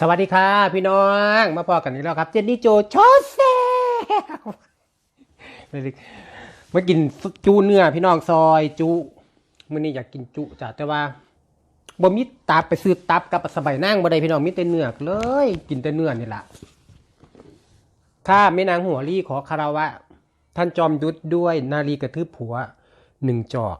สวัสดีค่ะพี่น้องมาพอกันอีกแล้วครับเจนนี่โจโชอแซ่มากินจูเนื้อพี่น้องซอยจุมื่อนี้อยากกินจุจ้ะแต่ว่าบ่มีตับไปซื้อตับกับสบายนั่งบ่ได้พี่น้องมีแต่เนื้อเลย กินแต่เนื้อนี่แหละข้าแม่นางหัวรี่ขอคารวะ ท่านจอมยุทธด้วยนารีกระทืบผัวหนึ่งจอก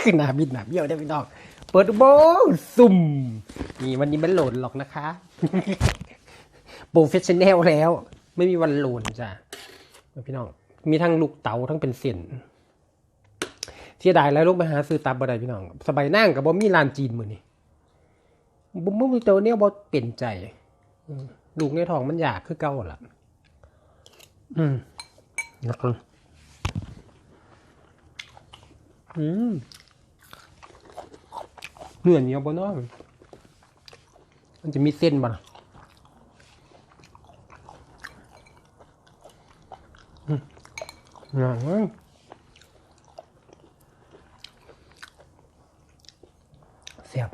คือหนาบิดหนาเบี้ยวได้พี่น้อง เปิดโบสุ่ม นี่วันนี้มันโหลดหรอกนะคะโปรเฟชชั่นแนลแล้ว ไม่มีวันโหลดจ้ะพี่น้อง มีทั้งลูกเต๋าทั้งเป็นเส้นเสียดายแล้วลูกไปหาซื้อตับบ่ได้พี่น้อง สบายนั่งกับบ่มีร้านจีนมือนี่บ่มือเตาเนี่ยบ่เปลี่ยนใจลูกในท้องมันอยากคือเก่าล่ะ อืมนะครับ อืมเนื้อเหนียวบ่น้องมันจะมีเส้นบ่ล่ะอืมน่างนั้นเสียบ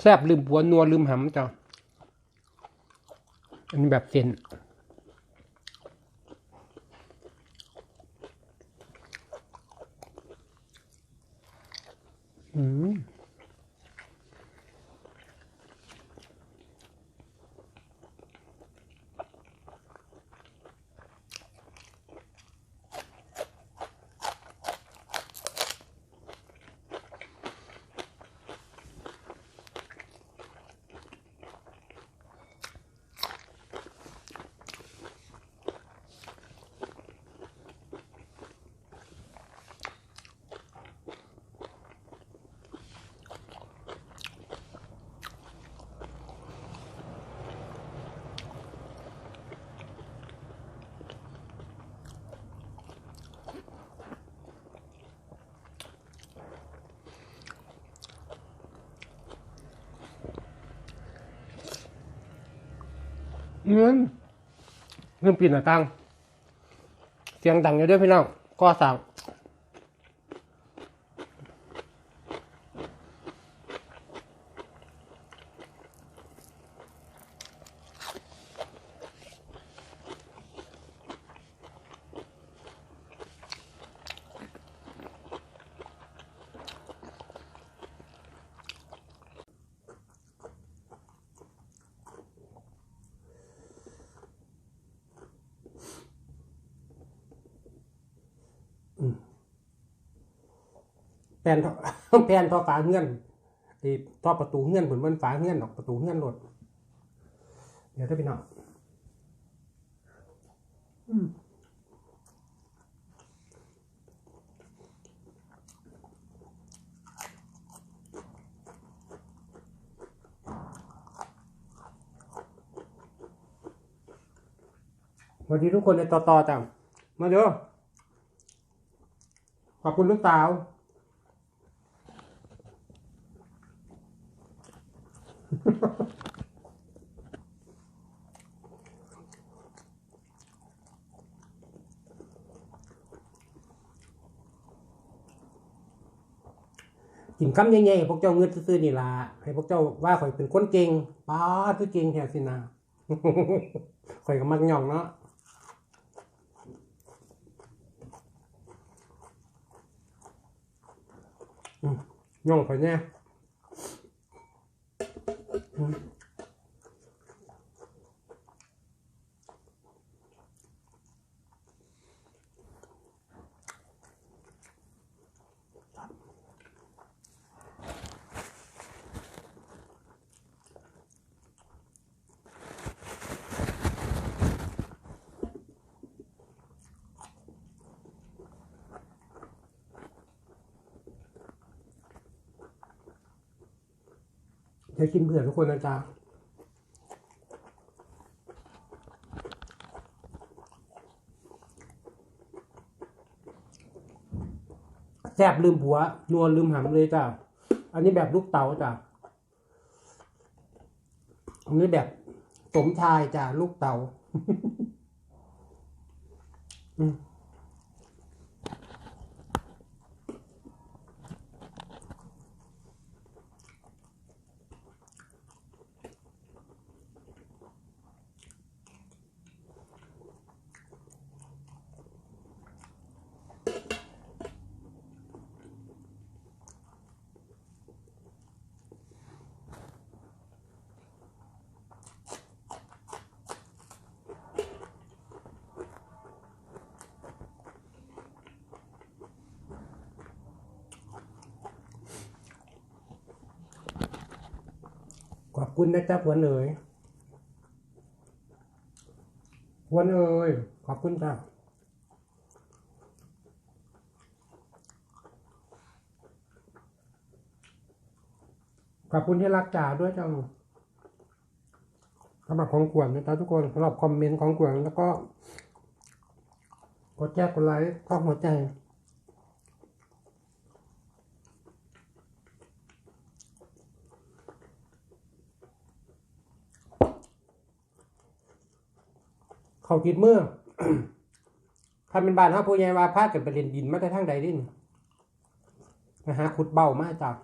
แซ่บลืมบัวนัวลืมหำจ้ะอันนี้แบบเส้น อืม เงินเงินปีนหน้าต่างเสียงดังอยู่ด้วยพี่น้องก็สั่งแผ่นท่อ แผ่นท่อฝาเงื่อนไอ้ท่อประตูเงื่อนเหมือนมันฝาเงื่อนออกประตูเงื่อนรถเดี๋ยวถ้าพี่น้องอืมสวัสดีทุกคนในต่อต่อจังมาเด้อขอบคุณลูกสาว กินคำใหญ่ๆให้พวกเจ้าเงือดซื่อๆนี่ล่ะให้พวกเจ้าว่าข่อยเป็นคนเก่งป้าดคือเก่งแท้สินะข่อยก็มักย่องเนาะอืมย่องข่อยแน่อื ม จะกินเผื่อทุกคนนะจ๊ะแซบลืมผัวนัวลืมหำเลยจ้ะ อันนี้แบบลูกเต๋าจ้ะ อันนี้แบบสมชายจ้ะ ลูกเตาอืม คุณนะจ๊ะพวนเอ๋ยพวนเอ๋ยขอบคุณจ้ะขอบคุณที่รักจ๋าด้วยจังสำหรับของขวัญนะจ๊ะทุกคนสำหรับคอมเมนต์ของขวัญแล้วก็กดแชร์กดไลค์ก็หัวใจ เขาคิดเมื่อคันเป็นบ้านเฮาผู้ใหญ่ว่าพากันไปเล่นดินมาแต่ทางใดดินนะฮะขุดเบ้ามาจาก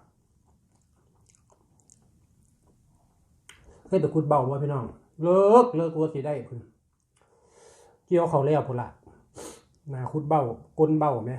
เคยไปขุดเบ้าว่าพี่น้อง เลิกเลิกตัวสิได้พุ่นเกี่ยวเขาแล้วพุ่นละนาขุดเบ้าก้นเบ้าไหม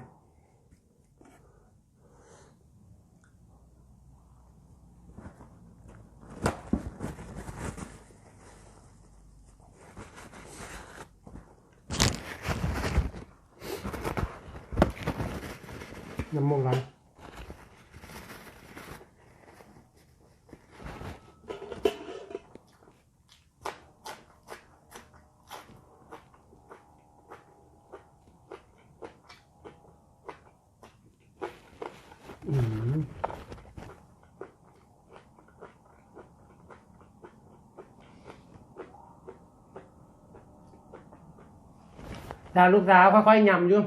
ดาลูกสาวค่อยๆยำอยู่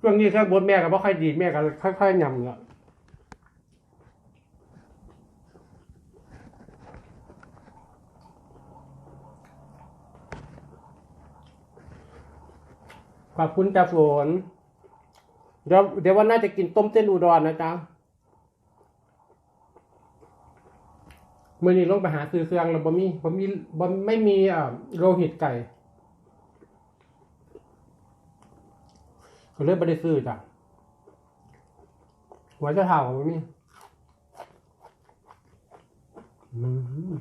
ช่วงนี้เครื่องบดแม่ก็บ่ค่อยดีแม่ก็ค่อยๆยำแล้วขอบคุณจ่าฝน เดี๋ยวเดี๋ยววันน้าจะกินต้มเส้นอุดรนะจ๊ะมื่อนี้ลงไปหาซื้อเครื่องแล้วบ่มีบ่มีบ่ไม่มีอ่าโลหิตไก่ก็เลยไม่ได้ซื้อจ้ะหัวจะเท่าไหมมี่อืม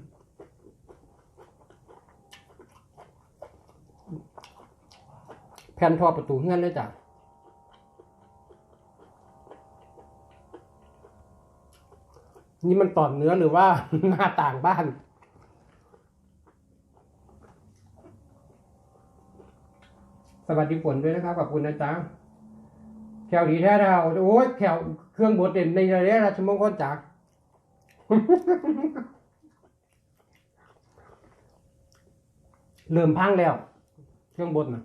แผ่นทอประตูเงื่อนเลยจ้ะ นี่มันตอเนื้อหรือว่าหน้าต่างบ้าน สวัสดีฝนด้วยนะครับขอบคุณนะจ๊ะแถวดีแท้เราโอ้ยแถวเครื่องบดเด่นในระยะราชมงคลจักรเริ่มพังแล้ว เครื่องบดนะ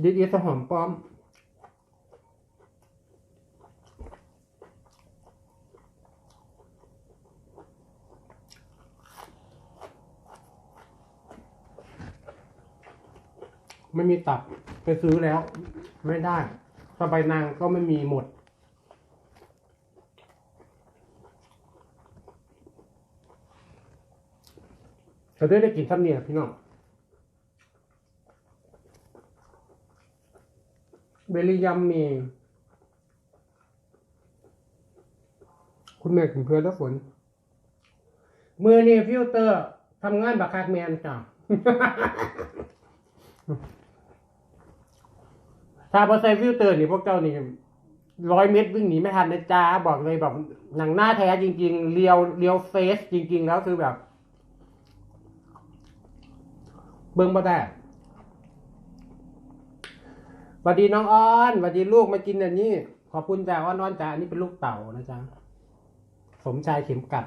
ดิดเอสหอมป้อม ไม่มีตับไปซื้อแล้ว ไม่ได้สบายนางก็ไม่มีหมดแต่ได้ได้กินซ้ำเนี่ยพี่น้อง เบลลี่ยัมมีคุณแม่กินเพื่อนแล้วฝน มือนี่ฟิลเตอร์ทำงานบักคักแมนจ้ะถ้าพอใส่ฟิลเตอร์นี่พวกเจ้านี่ร้อยเมตรวิ่งหนีไม่ทันนะจ้าบอกเลยแบบหนังหน้าแท้จริง ๆ เรียวเรียวเฟสจริง ๆ แล้วคือแบบ เบิ้งมาได้ สวัสดีน้องอ้อนสวัสดีลูกมากินอันนี้ ขอบคุณจ้าอ้อนอ้อนจ้าอันนี้เป็นลูกเต่านะจ๊ะสมชายเข็มกัด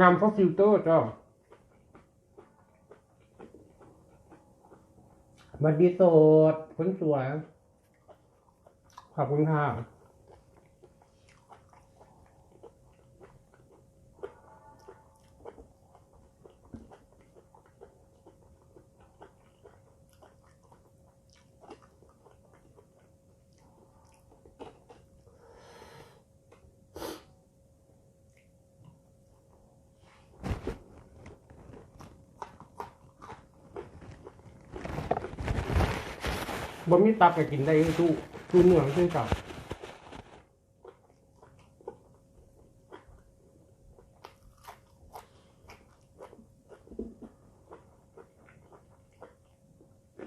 งามเพราะฟิลเตอร์จ้าบัดดีโสดคนสวย ขอบคุณค่ะ บ่มีตับก็กินได้ทุกทุกเนื้อเช่นกัน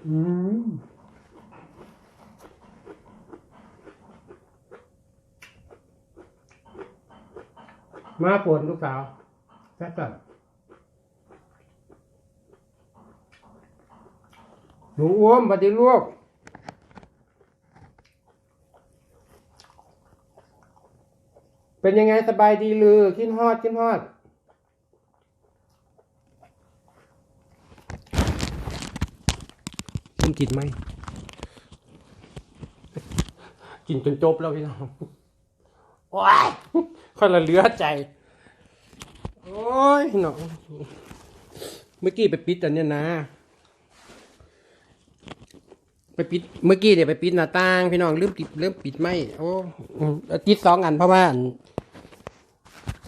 อืมมาปวดลูกสาวแซ่บจัดหนูอ้วมปฏิลูก เป็นยังไงสบายดีหรือขึ้นฮอดขึ้นฮอดกินกินไหม กินจนจบแล้วพี่น้องโอ้ยคนละเลือใจ โอ้ยเน้องเมื่อกี้ไปปิดอันเนี้ยนะ ไปปิด เมื่อกี้เนี่ยไปปิดหน้าต่าง พี่น้องเริ่มปิดเริ่มปิดไม่โอ้อืมติดสองอันเพราะว่า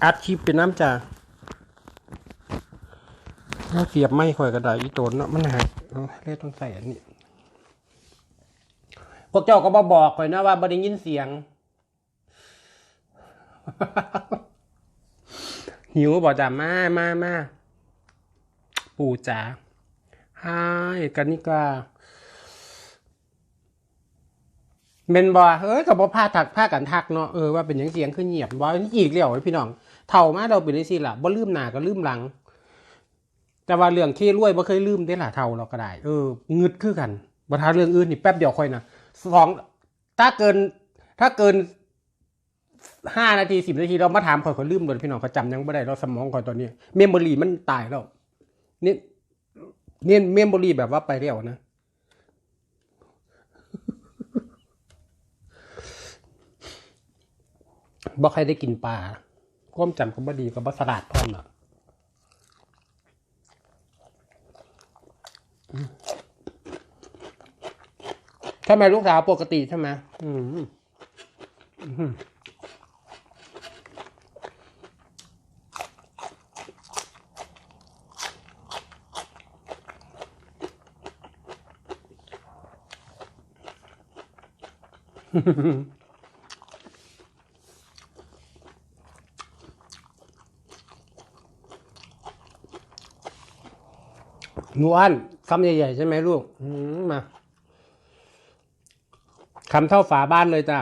อัดคลิปเป็นน้ำจ่าเราเสียบไม่ค่อยกระดาษอีโตนเนาะมันหักเอาเล่ต้องใส่อันนี้ พวกเจ้าก็บอบอกข่อยนะว่าบ่ได้ยินเสียง หิวบอกจ้ามามามาปู่จ๋าฮายกันนิกา เมนบอเอ้ยกับบ่พาถักผ้ากันทักเนาะเออว่าเป็นยังเสียงขึ้นเงียบบ่นี่อีกแล้วไอ้พี่น้องเท่ามาเราเป็นได้สิล่ะบ่ลืมหน้าก็ลืมหลัง แต่ว่าเรื่องขี้รวยบ่เคยลืมได้ล่ะเท่าเราก็ได้ เอองึดคือกันบ่ทาเรื่องอื่นนี่แป๊บเดียวค่อยนะสองถ้าเกินถ้าเกินห้านาทีสิบนาทีเรามาถามข่อยข่อยลืมเลยพี่น้องเขาจำยังไม่ได้เราสมองข่อยตอนนี้ เมมโมรีมันตายแล้วนี่นี่เมมโมรีแบบว่าไปเรียวนะ บ่ใครได้กินปลาความจำก็บ่ดีก็บ่สลัดพร้อมอะใช่ไหมลูกสาวปกติใช่ไหมอืมอืม หนูอันคำใหญ่ๆใช่ไหมลูกมาคำเท่าฝาบ้านเลยจ้า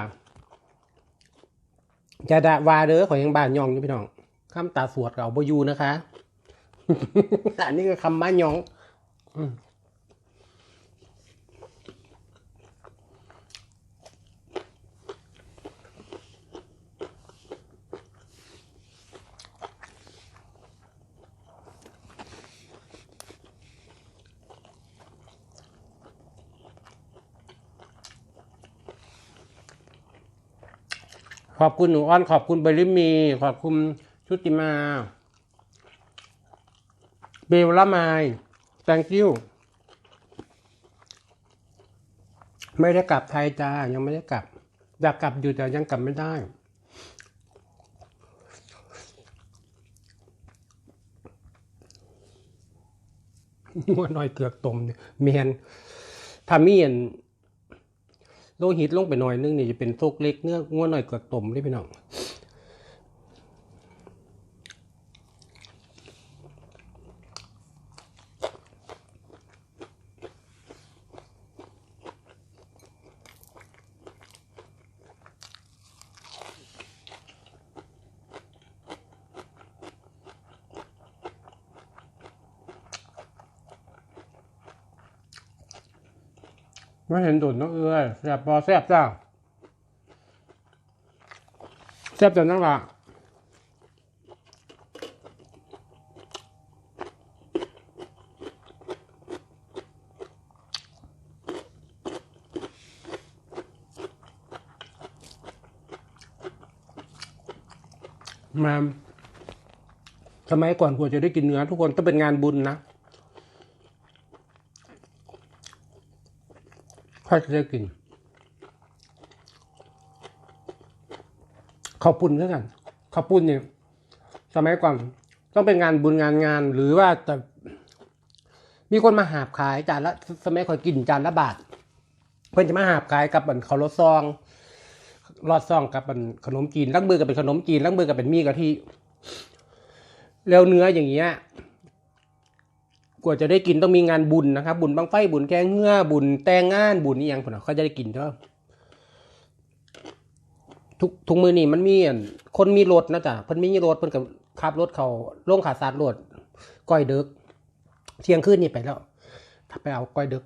จะดาวาเด้อขอยังบ้านยองอยู่พี่น้องคำตาสวดกับเอาบอยูนะคะ อันนี้ก็คำบ้านยอง อืม ขอบคุณหนูอ้อนขอบคุณบลลิมี ขอบคุณชุติมา เบลละไม thank you ไม่ได้กลับไทยจ้ายังไม่ได้กลับอยากกลับอยู่แต่ยังกลับไม่ได้งัวน้อยเกือกตมเนียเมียนถ้ามีอัน โลหิตลงไปหน่อยนึงนี่จะเป็นโซกเล็กเนื้อง้วนหน่อยเกือกตมได้พี่น้อง ไม่เห็นดุนน้องเอ้ยแซบปอแซ่บจ้าแซ่บจนนั่งละมาสมัยก่อนกว่าจะได้กินเนื้อ ทุกคนต้องเป็นงานบุญนะ ค่อยจะได้กินข้าวปุ้นด้วยกันข้าวปุ้นเนี่ยสมัยก่อนต้องเป็นงานบุญงานงาน หรือว่าแต่มีคนมาหาบขายจานละสมัยก่อนกินจานละบาทเพื่อนจะมาหาบขายกับบันข้าวรถซองรอดซองกับบันขนมจีนลังมือกับเป็นขนมจีนลังมือกับเป็นมีกะทิแล้วเนื้ออย่างเงี้ย ว่าจะได้กินต้องมีงานบุญนะครับ บุญบังไฟบุญแกงเงื่อบุญแต่งงานบุญนี่ยังผลเขาจะได้กินเท่าทุกทุกมือนี่มันมีคนมีรถนะจ๊ะเพิ่นมีรถเพิ่นกับขับรถเขาลงขาสาดรถก้อยเดึก เที่ยงคืนนี่ไปแล้วถ้าไปเอาก้อยเดึก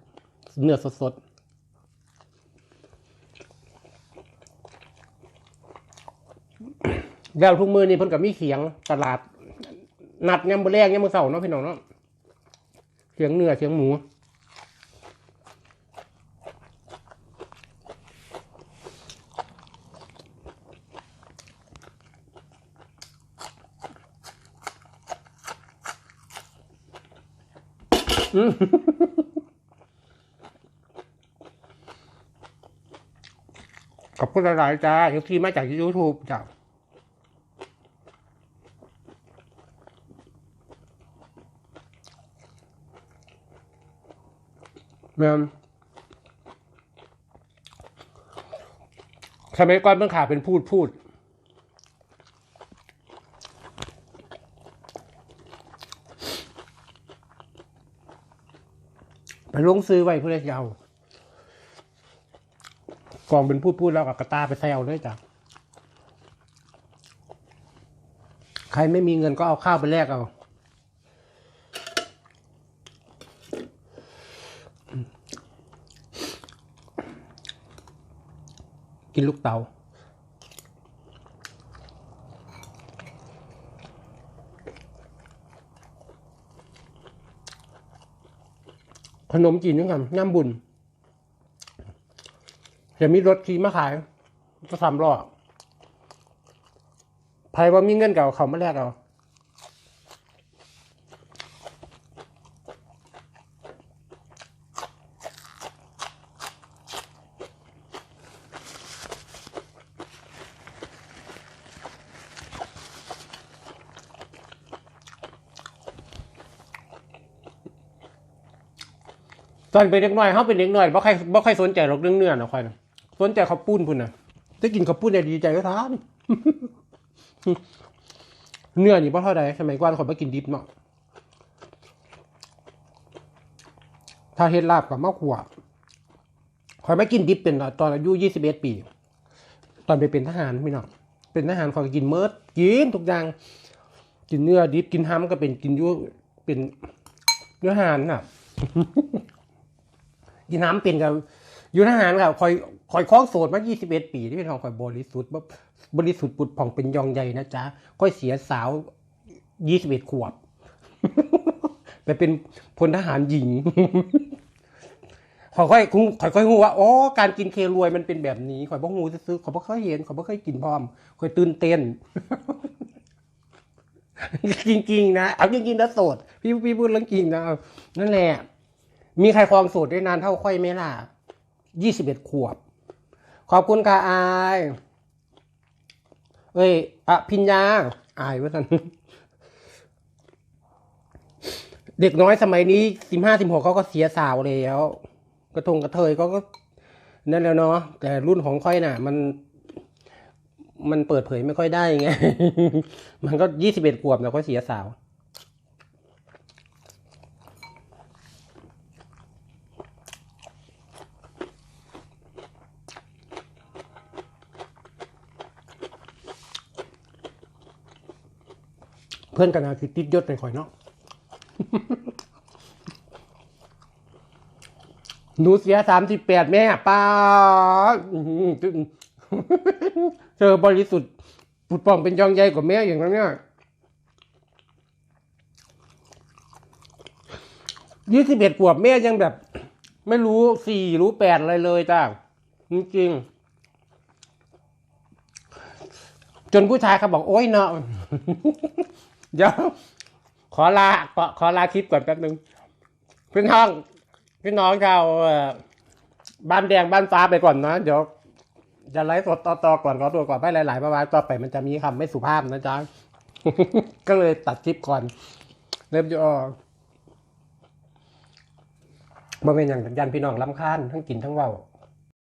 เนื้อสดๆแล้วทุกมือนี่เพิ่นกับมีเขียงตลาด นัดยามมื้อแรกยามมื้อเช้าเนาะพี่น้องเนาะ เขียงเนื้อเขียงหมูขอบคุณหลายๆจ้าเอฟซีมาจากยูทูบจ้า แม่สมัยก่อนเพิ่งขาเป็นพูดพูด ไปลงซื้อไว้เพื่อจะเอากองเป็นพูดพูดแล้วกับกระตาไปแซวด้วยจ้ะใครไม่มีเงินก็เอาข้าวไปแลกเอา กินลูกเตาขนมจีนด้วยกันย่ำบุญจะมีรถขี่มาขาย ก็สามล้อใครว่ามีเงินเก่าเขามาแลกเอา ตอนเป็นเด็กน้อยเขาเป็นเด็กน้อยบ่ใครบ่ใครสนใจหรอกเรื่องเนื้อนะค่อยนะสนใจข้าวปุ้นพุ่นนะได้กินข้าวปุ้นเนี่ยดีใจก็ทานเนื้อนี่บ่เท่าใดสมัยก่อนข่อยบ่กินดิบเนาะถ้าเฮ็ดลาบกับมะขัวข่อยไม่กินดิบเป็นตอนอายุ21ปี ตอนไปเป็นทหารพี่น้องเป็นทหารข่อยกินเมิดกินทุกอย่างกินเนื้อดิบกินห้ำก็เป็นกินยุ่เป็นเนื้อหานน่ะ กินน้ำเป็นกับอยู่ทหารกับคอยคอยคล้องโสดมา 21 ปีที่เป็นของคอยบริสุทธิ์บริสุทธิ์ปุดผ่องเป็นยองใหญ่นะจ๊ะค่อยเสียสาว 21 ขวบ ไปเป็นพลทหารหญิงขอยค่อยคุ้ค่อยค่อยหูว่าอ๋อการกินเครวยมันเป็นแบบนี้ข่อยบ่หูซื้อๆข่อยบ่เคยเห็นข่อยบ่เคยกินพร้อมข่อยตื่นเต้นจริงๆนะเอาจริงๆนะโสด พี่พี่พูดเรื่องจริงนะนั่นแหละ มีใครครองโสดได้นานเท่าค่อยไหมล่ะยี่สิบเอ็ดขวบ ขอบคุณค่ะอาย เอ้ยอะพิญญา อายว่าท่านเด็กน้อยสมัยนี้สิบห้าสิบหกเขาก็เสียสาวแล้ว กระทงกระเทยเขาก็ นั่นแล้วเนาะแต่รุ่นของค่อยน่ะ มัน มันเปิดเผยไม่ค่อยได้ไง มันก็ยี่สิบเอ็ดขวบแล้วก็เสียสาว เพื่อนกันนะคือติดยศไปข่อยเนาะหนูเสียสามสิบแปดแม่ป้าเธอบริสุทธิ์ปุดป่องเป็นยองใหญ่กว่าแม่อย่างนั้นเนี่ยยี่สิบเอ็ดขวบแม่ยังแบบ ไม่รู้สี่รู้แปดอะไรเลยจ้าจริงจนผู้ชายเขาบอกโอ๊ยเนาะ เดี๋ยวขอลาขอขอลาคลิปก่อนแป๊บนึงพี่น้องพี่น้องชาวเอ่อบ้านแดงบ้านฟ้าไปก่อนนะ เดี๋ยวจะไลฟ์สดต่อๆก่อนขอตัวก่อนไปหลายๆประมาณต่อไปมันจะมีคำไม่สุภาพนะจ๊ะก็เลยตัดคลิปก่อนเริ่มจะออกบ่เป็นอย่างยันพี่น้องลำคาญทั้งกินทั้งเว้า